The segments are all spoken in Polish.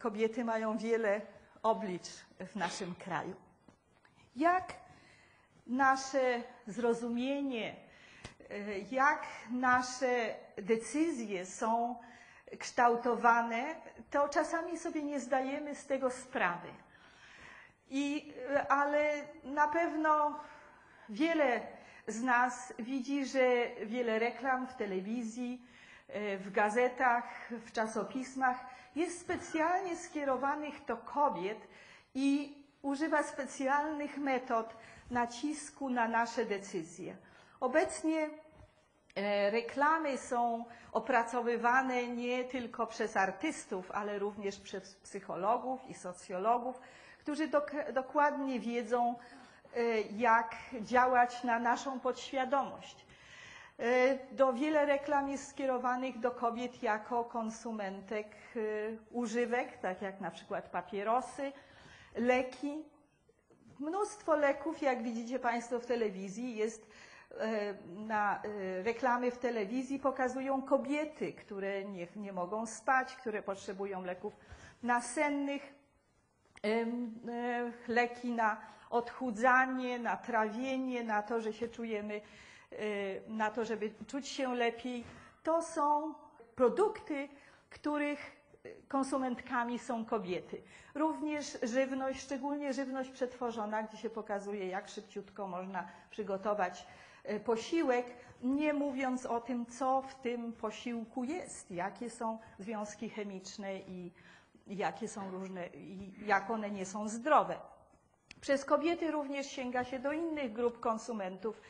kobiety mają wiele oblicz w naszym kraju. Jak nasze zrozumienie, y, jak nasze decyzje są kształtowane, to czasami sobie nie zdajemy z tego sprawy. I, y, ale na pewno wiele z nas widzi, że wiele reklam w telewizji, w gazetach, w czasopismach jest specjalnie skierowanych do kobiet i używa specjalnych metod nacisku na nasze decyzje. Obecnie e, reklamy są opracowywane nie tylko przez artystów, ale również przez psychologów i socjologów, którzy dok dokładnie wiedzą, e, jak działać na naszą podświadomość. E, do wiele reklam jest skierowanych do kobiet jako konsumentek używek, tak jak na przykład papierosy, leki. Mnóstwo leków, jak widzicie Państwo w telewizji, jest e, na e, reklamy w telewizji pokazują kobiety, które nie, nie mogą spać, które potrzebują leków nasennych, e, leki na odchudzanie, na trawienie, na to, że się czujemy, na to, żeby czuć się lepiej. To są produkty, których konsumentkami są kobiety. Również żywność, szczególnie żywność przetworzona, gdzie się pokazuje, jak szybciutko można przygotować e, posiłek, nie mówiąc o tym, co w tym posiłku jest, jakie są związki chemiczne i jakie są różne, i jak one nie są zdrowe. Przez kobiety również sięga się do innych grup konsumentów,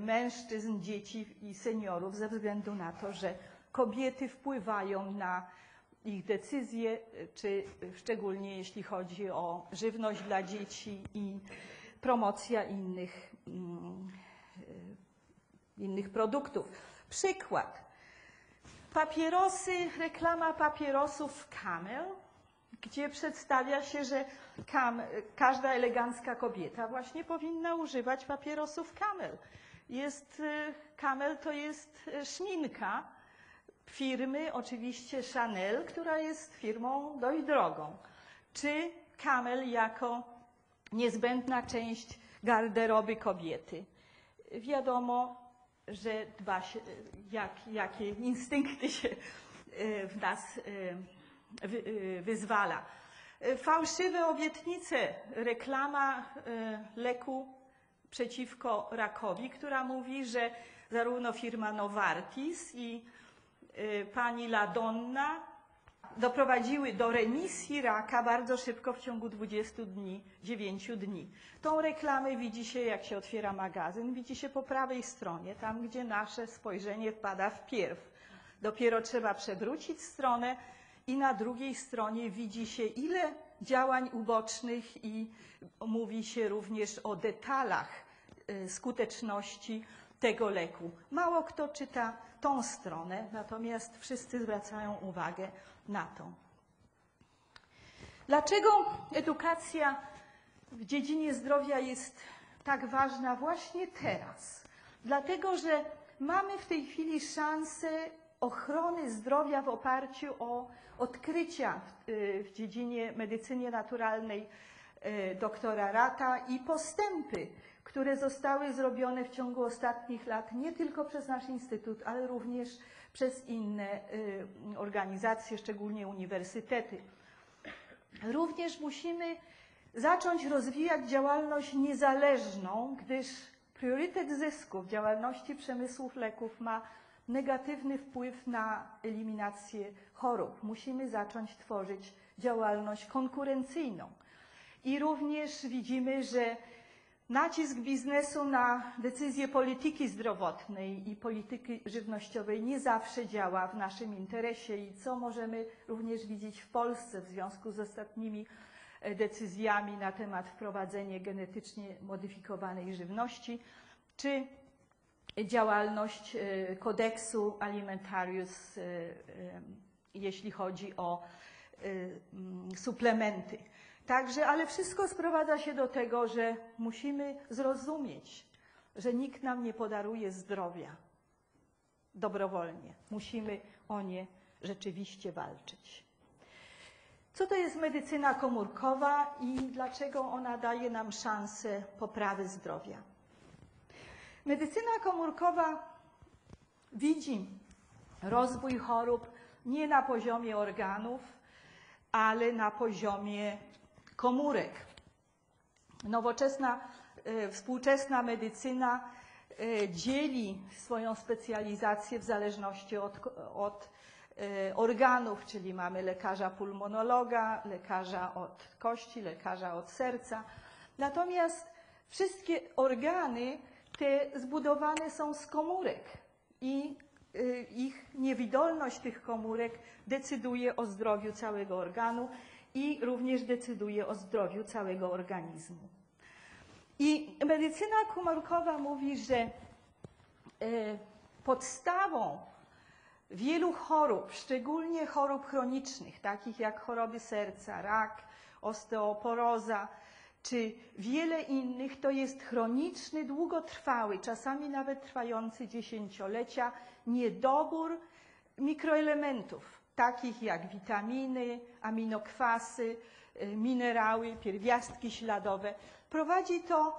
mężczyzn, dzieci i seniorów, ze względu na to, że kobiety wpływają na ich decyzje, czy szczególnie jeśli chodzi o żywność dla dzieci i promocja innych, mm, innych produktów. Przykład. Papierosy, reklama papierosów Camel, gdzie przedstawia się, że kam, każda elegancka kobieta właśnie powinna używać papierosów Camel. Jest, Camel to jest szminka, firmy oczywiście Chanel, która jest firmą dość drogą, czy Camel jako niezbędna część garderoby kobiety. Wiadomo, że dba się, jak, jakie instynkty się e, w nas e, wyzwala. Fałszywe obietnice, reklama leku przeciwko rakowi, która mówi, że zarówno firma Novartis i Y, pani Ladonna doprowadziły do remisji raka bardzo szybko w ciągu 20 dni, 9 dni. Tą reklamę widzi się, jak się otwiera magazyn, widzi się po prawej stronie, tam gdzie nasze spojrzenie wpada w pierw. Dopiero trzeba przewrócić stronę i na drugiej stronie widzi się ile działań ubocznych i mówi się również o detalach y, skuteczności tego leku. Mało kto czyta tą stronę, natomiast wszyscy zwracają uwagę na to. Dlaczego edukacja w dziedzinie zdrowia jest tak ważna właśnie teraz? Dlatego, że mamy w tej chwili szansę ochrony zdrowia w oparciu o odkrycia w, w dziedzinie medycyny naturalnej e, doktora Rata i postępy które zostały zrobione w ciągu ostatnich lat nie tylko przez nasz Instytut, ale również przez inne y, organizacje, szczególnie uniwersytety. Również musimy zacząć rozwijać działalność niezależną, gdyż priorytet zysku w działalności przemysłów leków ma negatywny wpływ na eliminację chorób. Musimy zacząć tworzyć działalność konkurencyjną. I również widzimy, że Nacisk biznesu na decyzje polityki zdrowotnej i polityki żywnościowej nie zawsze działa w naszym interesie i co możemy również widzieć w Polsce w związku z ostatnimi e, decyzjami na temat wprowadzenia genetycznie modyfikowanej żywności, czy działalność e, kodeksu alimentarius, e, jeśli chodzi o suplementy. Także, ale wszystko sprowadza się do tego, że musimy zrozumieć, że nikt nam nie podaruje zdrowia dobrowolnie. Musimy o nie rzeczywiście walczyć. Co to jest medycyna komórkowa i dlaczego ona daje nam szansę poprawy zdrowia? Medycyna komórkowa widzi rozwój chorób nie na poziomie organów, ale na poziomie komórek. Nowoczesna, e, współczesna medycyna e, dzieli swoją specjalizację w zależności od, od e, organów, czyli mamy lekarza pulmonologa, lekarza od kości, lekarza od serca. Natomiast wszystkie organy te zbudowane są z komórek i y, ich niewidolność tych komórek decyduje o zdrowiu całego organu i również decyduje o zdrowiu całego organizmu. I medycyna komórkowa mówi, że y, podstawą wielu chorób, szczególnie chorób chronicznych, takich jak choroby serca, rak, osteoporoza, czy wiele innych, to jest chroniczny, długotrwały, czasami nawet trwający dziesięciolecia, niedobór mikroelementów, takich jak witaminy, aminokwasy, y, minerały, pierwiastki śladowe. Prowadzi to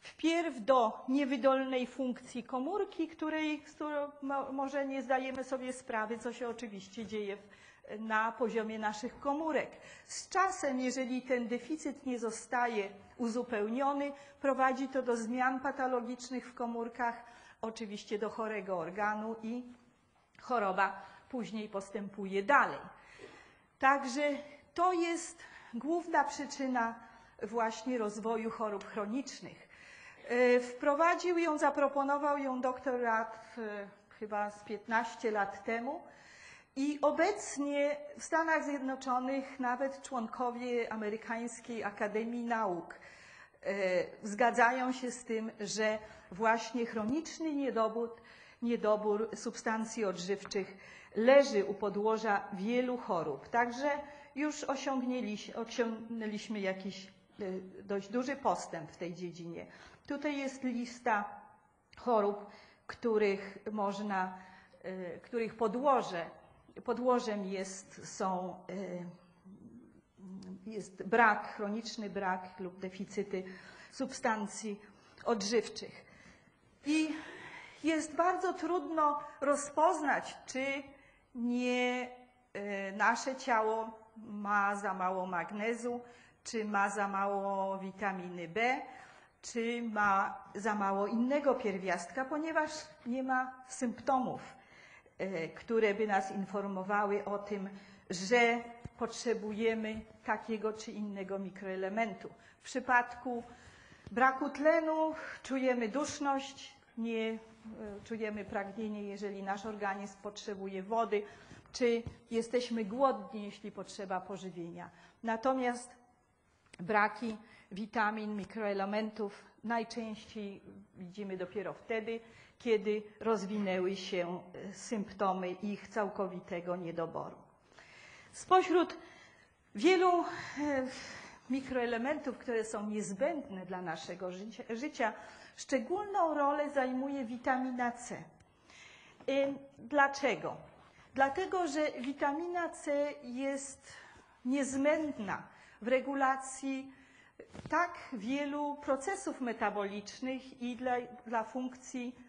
wpierw do niewydolnej funkcji komórki, której, z którą może nie zdajemy sobie sprawy, co się oczywiście dzieje w na poziomie naszych komórek. Z czasem, jeżeli ten deficyt nie zostaje uzupełniony, prowadzi to do zmian patologicznych w komórkach, oczywiście do chorego organu i choroba później postępuje dalej. Także to jest główna przyczyna właśnie rozwoju chorób chronicznych. E, wprowadził ją, zaproponował ją dr Rad e, chyba z 15 lat temu i obecnie w Stanach Zjednoczonych nawet członkowie Amerykańskiej Akademii Nauk e, zgadzają się z tym, że właśnie chroniczny niedobór, niedobór substancji odżywczych leży u podłoża wielu chorób. Także już osiągnęliśmy jakiś e, dość duży postęp w tej dziedzinie. Tutaj jest lista chorób, których można, e, których podłoże podłożem jest, są, y, jest brak, chroniczny brak lub deficyty substancji odżywczych. I jest bardzo trudno rozpoznać, czy nie y, nasze ciało ma za mało magnezu, czy ma za mało witaminy B, czy ma za mało innego pierwiastka, ponieważ nie ma symptomów które by nas informowały o tym, że potrzebujemy takiego czy innego mikroelementu. W przypadku braku tlenu czujemy duszność, nie e, czujemy pragnienie, jeżeli nasz organizm potrzebuje wody, czy jesteśmy głodni, jeśli potrzeba pożywienia. Natomiast braki witamin, mikroelementów najczęściej widzimy dopiero wtedy, kiedy rozwinęły się e, symptomy ich całkowitego niedoboru. Spośród wielu e, mikroelementów, które są niezbędne dla naszego życia, szczególną rolę zajmuje witamina C. Dlaczego? Dlatego, że witamina C jest niezbędna w regulacji tak wielu procesów metabolicznych i dla, dla funkcji E,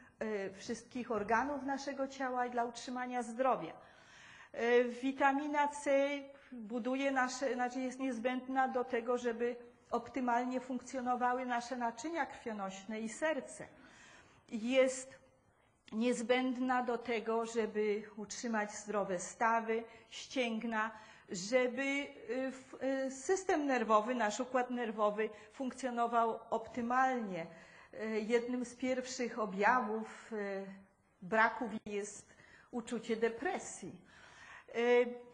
wszystkich organów naszego ciała i dla utrzymania zdrowia. E, witamina C buduje nasze, znaczy jest niezbędna do tego, żeby optymalnie funkcjonowały nasze naczynia krwionośne i serce. Jest niezbędna do tego, żeby utrzymać zdrowe stawy, ścięgna, żeby e, system nerwowy, nasz układ nerwowy funkcjonował optymalnie jednym z pierwszych objawów e, braku jest uczucie depresji.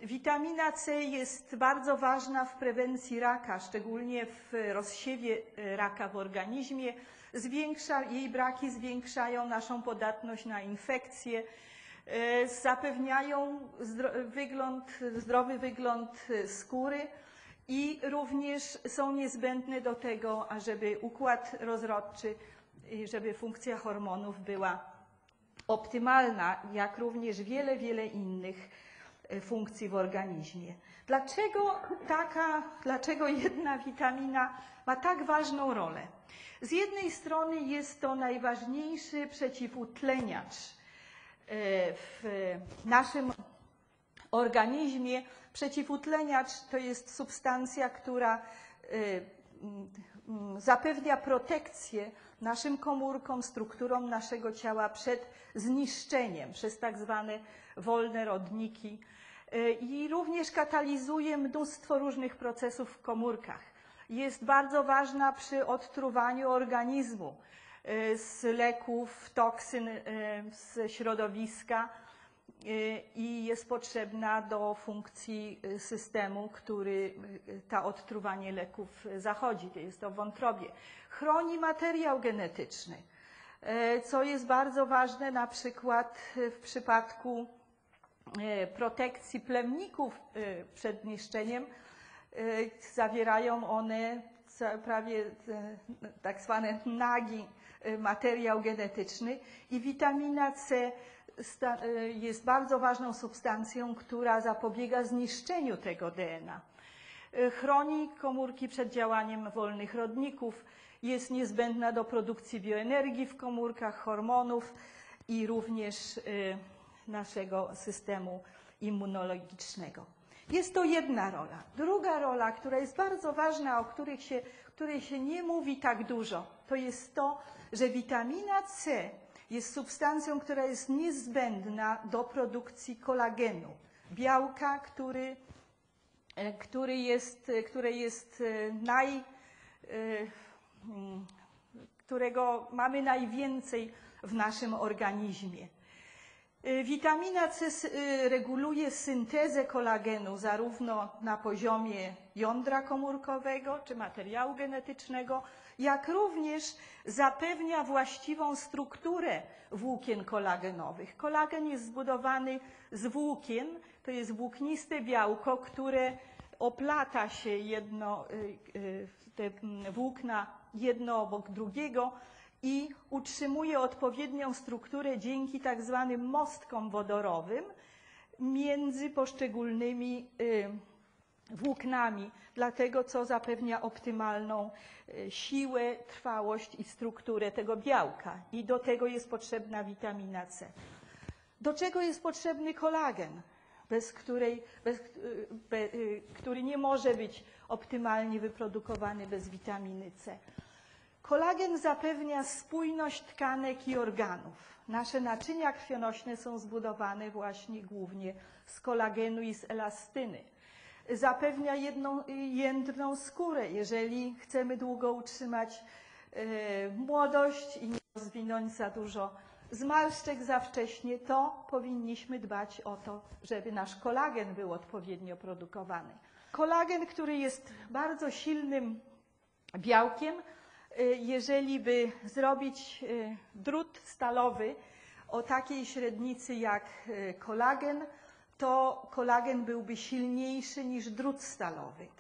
E, witamina C jest bardzo ważna w prewencji raka, szczególnie w rozsiewie raka w organizmie. Zwiększa, jej braki zwiększają naszą podatność na infekcje, zapewniają wygląd, zdrowy wygląd skóry i również są niezbędne do tego, ażeby układ rozrodczy, żeby funkcja hormonów była optymalna, jak również wiele, wiele innych e, funkcji w organizmie. Dlaczego taka, dlaczego jedna witamina ma tak ważną rolę? Z jednej strony jest to najważniejszy przeciwutleniacz e, w naszym organizmie. Przeciwutleniacz to jest substancja, która y, zapewnia protekcję naszym komórkom, strukturom naszego ciała przed zniszczeniem przez tak zwane wolne rodniki y, i również katalizuje mnóstwo różnych procesów w komórkach. Jest bardzo ważna przy odtruwaniu organizmu y, z leków, toksyn z środowiska y, i jest potrzebna do funkcji y, systemu, który y, ta odtruwanie leków zachodzi. Jest to w wątrobie. Chroni materiał genetyczny, y, co jest bardzo ważne na przykład w przypadku y, protekcji plemników y, przed niszczeniem. Y, Zawierają one prawie y, tak zwane nagi y, materiał genetyczny i witamina C y, jest bardzo ważną substancją, która zapobiega zniszczeniu tego DNA. Y, Chroni komórki przed działaniem wolnych rodników, jest niezbędna do produkcji bioenergii w komórkach, hormonów i również y, naszego systemu immunologicznego. Jest to jedna rola. Druga rola, która jest bardzo ważna, o których się, której się nie mówi tak dużo, to jest to, że witamina C jest substancją, która jest niezbędna do produkcji kolagenu, białka, który, e, który jest, e, które jest e, naj, mm, którego mamy najwięcej w naszym organizmie. Witamina C reguluje syntezę kolagenu zarówno na poziomie jądra komórkowego czy materiału genetycznego, jak również zapewnia właściwą strukturę włókien kolagenowych. Kolagen jest zbudowany z włókien, to jest włókniste białko, które oplata się jedno, y, y, te mm, włókna jedno obok drugiego i utrzymuje odpowiednią strukturę dzięki tak zwanym mostkom wodorowym między poszczególnymi y, włóknami, dlatego co zapewnia optymalną y, siłę, trwałość i strukturę tego białka. I do tego jest potrzebna witamina C. Do czego jest potrzebny kolagen, bez której, bez, y, be, y, który nie może być optymalnie wyprodukowany bez witaminy C? Kolagen zapewnia spójność tkanek i organów. Nasze naczynia krwionośne są zbudowane właśnie głównie z kolagenu i z elastyny. Zapewnia jedną, jędrną skórę. Jeżeli chcemy długo utrzymać e, młodość i nie rozwinąć za dużo zmarszczek za wcześnie, to powinniśmy dbać o to, żeby nasz kolagen był odpowiednio produkowany. Kolagen, który jest bardzo silnym białkiem, y, jeżeli by zrobić y, drut stalowy o takiej średnicy jak kolagen, to kolagen byłby silniejszy niż drut stalowy. Tak